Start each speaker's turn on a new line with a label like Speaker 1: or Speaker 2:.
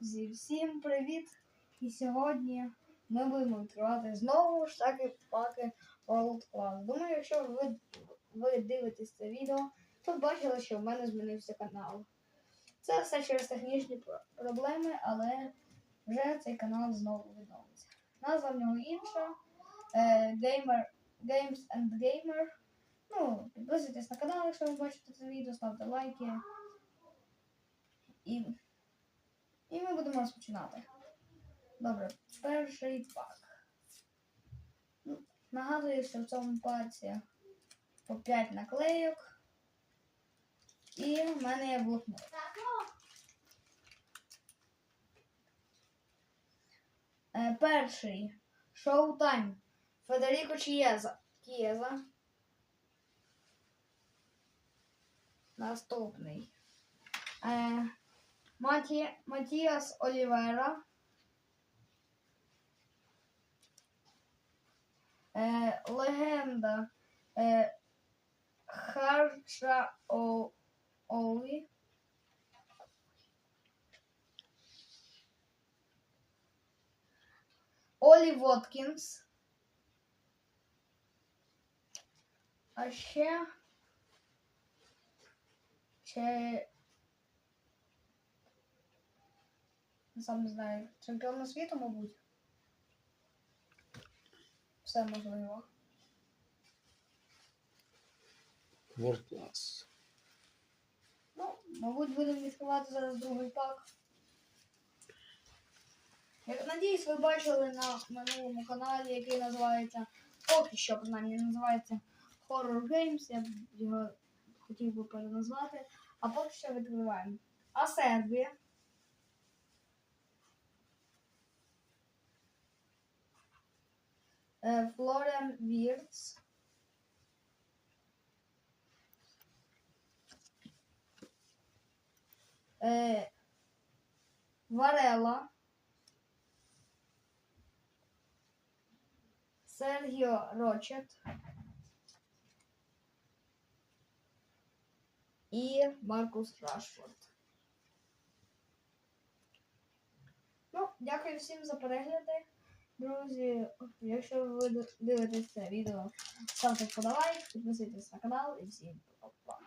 Speaker 1: Друзі, всім привіт! І сьогодні ми будемо відкривати знову ж таки паки World Class. Думаю, якщо ви, ви дивитесь це відео, то бачили, що в мене змінився канал. Це все через технічні проблеми, але вже цей канал знову відновиться. Назва в нього інша. Е, Gamer, Games and Gamer. Ну, підписуйтесь на канал, якщо ви бачите це відео, ставте лайки. І будемо розпочинати. Добре, перший пак. Ну, Нагадую, що в цьому паці по 5 наклейок. І в мене є блокнот. Е, перший. Showtime. Федеріко Чієза. Кієза. Наступний. Е, Маті... Матіас Олівера. Е, легенда е, Харча О... Олі. Олі Воткінс. А ще ще сам не знаю, чемпіона світу, мабуть. Все можливо.
Speaker 2: World Class.
Speaker 1: Ну, мабуть, будемо відкривати зараз другий пак. Я надіюсь, ви бачили на минулому каналі, який називається, поки що принаймні називається Horror Games. Я б його хотів би переназвати. А поки що відкриваємо. А Сербія. Е, Флоріан Вірц. Е, Варела. Сергіо Рочет. І Маркус Рашфорд. Ну, дякую всім за перегляди. Друзі, якщо ви дивитесь це відео, ставте вподобайк, підписуйтесь на канал і всім па-па.